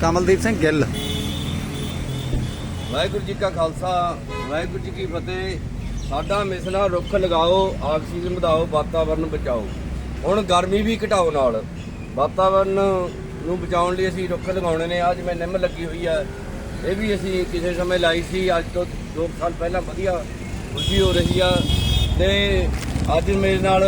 ਕਮਲਦੀਪ ਸਿੰਘ ਗਿੱਲ। ਵਾਹਿਗੁਰੂ ਜੀ ਕਾ ਖਾਲਸਾ, ਵਾਹਿਗੁਰੂ ਜੀ ਕੀ ਫਤਿਹ। ਸਾਡਾ ਮਿਸ਼ਨ ਰੁੱਖ ਲਗਾਓ, ਆਕਸੀਜਨ ਵਧਾਓ, ਵਾਤਾਵਰਨ ਬਚਾਓ। ਹੁਣ ਗਰਮੀ ਵੀ ਘਟਾਓ ਨਾਲ। ਵਾਤਾਵਰਨ ਨੂੰ ਬਚਾਉਣ ਲਈ ਅਸੀਂ ਰੁੱਖ ਲਗਾਉਣੇ ਨੇ। ਅੱਜ ਮੈਂ ਨਿੰਮ ਲੱਗੀ ਹੋਈ ਆ। ਇਹ ਵੀ ਅਸੀਂ ਕਿਸੇ ਸਮੇਂ ਲਾਈ ਸੀ। ਅੱਜ ਤੋਂ 2 ਸਾਲ ਪਹਿਲਾਂ ਵਧੀਆ ਖੁਸ਼ੀ ਹੋ ਰਹੀ ਆ। ਤੇ ਅੱਜ ਮੇਰੇ ਨਾਲ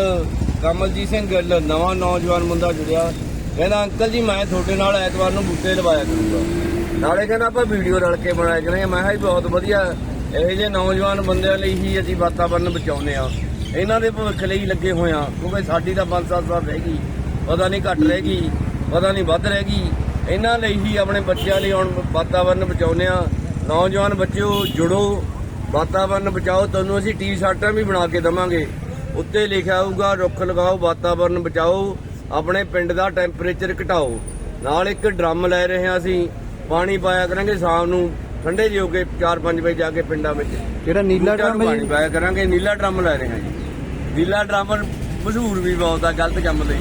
ਕਮਲਜੀਤ ਸਿੰਘ ਗਿੱਲ, ਨਵਾਂ ਨੌਜਵਾਨ ਮੁੰਡਾ ਜੁੜਿਆ। ਕਹਿੰਦਾ, ਅੰਕਲ ਜੀ, ਮੈਂ ਤੁਹਾਡੇ ਨਾਲ ਐਤਵਾਰ ਨੂੰ ਬੂਟੇ ਲਵਾਇਆ ਕਰੂੰਗਾ। ਨਾਲੇ ਕਹਿੰਦਾ, ਆਪਾਂ ਵੀਡੀਓ ਰਲ ਕੇ ਬਣਾਇਆ ਕਰਾਂਗੇ। ਮੈਂ ਕਿਹਾ ਜੀ ਬਹੁਤ ਵਧੀਆ, ਇਹੋ ਜਿਹੇ ਨੌਜਵਾਨ ਬੰਦਿਆਂ ਲਈ ਹੀ ਅਸੀਂ ਵਾਤਾਵਰਨ ਬਚਾਉਂਦੇ ਆ ਇਹਨਾਂ ਦੇ ਭਵਿੱਖ ਲਈ ਲੱਗੇ ਹੋਏ ਆ ਕਿਉਂਕਿ ਸਾਡੀ ਤਾਂ 5-7 ਸਾਲ ਰਹਿ ਗਈ। ਪਤਾ ਨਹੀਂ ਘੱਟ ਰਹਿ ਗਈ, ਪਤਾ ਨਹੀਂ ਵੱਧ ਰਹਿ ਗਈ। ਇਹਨਾਂ ਲਈ ਹੀ ਆਪਣੇ ਬੱਚਿਆਂ ਲਈ ਹੁਣ ਵਾਤਾਵਰਨ ਬਚਾਉਂਦੇ ਆ ਨੌਜਵਾਨ ਬੱਚਿਓ, ਜੁੜੋ। ਵਾਤਾਵਰਨ ਬਚਾਓ। ਤੁਹਾਨੂੰ ਅਸੀਂ ਟੀ-ਸ਼ਰਟਾਂ ਵੀ ਬਣਾ ਕੇ ਦਵਾਂਗੇ। ਉੱਤੇ ਲਿਖਿਆ ਹੋਊਗਾ, ਰੁੱਖ ਲਗਾਓ, ਵਾਤਾਵਰਨ ਬਚਾਓ। ਆਪਣੇ ਪਿੰਡ ਦਾ ਟੈਂਪਰੇਚਰ ਘਟਾਓ। ਨਾਲ ਇੱਕ ਡਰਮ ਲੈ ਰਹੇ ਹਾਂ ਅਸੀਂ। ਪਾਣੀ ਪਾਇਆ ਕਰਾਂਗੇ ਸ਼ਾਮ ਨੂੰ। ਠੰਡੇ ਜਿਹੇ ਹੋ ਕੇ 4-5 ਵਜੇ ਜਾ ਕੇ ਪਿੰਡਾਂ ਵਿੱਚ। ਜਿਹੜਾ ਨੀਲਾ ਡਰਮ ਪਾਣੀ ਪਾਇਆ ਕਰਾਂਗੇ। ਨੀਲਾ ਡਰਮ ਲੈ ਰਹੇ ਹਾਂ ਜੀ। ਨੀਲਾ ਡਰਮ ਮਸ਼ਹੂਰ ਵੀ ਬਹੁਤ ਆ ਗਲਤ ਕੰਮ ਲਈ।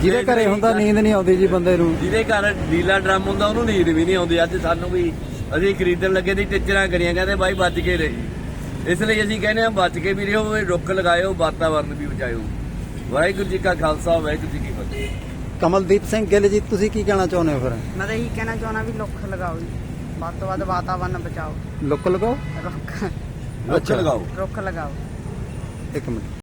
ਜਿਹਦੇ ਘਰੇ ਹੁੰਦਾ ਨੀਂਦ ਨਹੀਂ ਆਉਂਦੀ ਜੀ ਬੰਦੇ ਨੂੰ। ਜਿਹਦੇ ਘਰ ਨੀਲਾ ਡਰਮ ਹੁੰਦਾ ਉਹਨੂੰ ਨੀਂਦ ਵੀ ਨਹੀਂ ਆਉਂਦੀ। ਅੱਜ ਸਾਨੂੰ ਵੀ ਅਸੀਂ ਖਰੀਦਣ ਲੱਗੇ ਦੀ ਟਿੱਚਰਾਂ ਕਰੀਆਂ। ਕਹਿੰਦੇ ਬਾਈ ਬਚ ਕੇ ਰਹੇ। ਇਸ ਲਈ ਅਸੀਂ ਕਹਿੰਦੇ ਹਾਂ ਬਚ ਕੇ ਵੀ ਰਹੋ ਰੁੱਖ ਲਗਾਇਓ ਵਾਤਾਵਰਨ ਵੀ ਬਚਾਇਓ। ਵਾਹਿਗੁਰੂ ਜੀ ਕਾ ਖਾਲਸਾ ਵਾਹਿਗੁਰੂ ਜੀ ਕੀ ਫਤਿਹ। ਕਮਲਦੀਪ ਸਿੰਘ ਗਿੱਲ ਜੀ ਤੁਸੀਂ ਕੀ ਕਹਿਣਾ ਚਾਹੁੰਦੇ ਹੋ ਫਿਰ? ਮੈਂ ਤਾਂ ਇਹੀ ਕਹਿਣਾ ਚਾਹੁੰਦਾ ਵੀ ਰੁੱਖ ਲਗਾਓ ਜੀ। ਵੱਧ ਤੋਂ ਵੱਧ ਵਾਤਾਵਰਨ ਬਚਾਓ। ਲੁੱਕ ਲਗਾਓ? ਰੁੱਖ। ਰੁੱਖ। ਲਗਾਓ। ਰੁੱਖ ਲਗਾਓ। ਇੱਕ ਮਿੰਟ।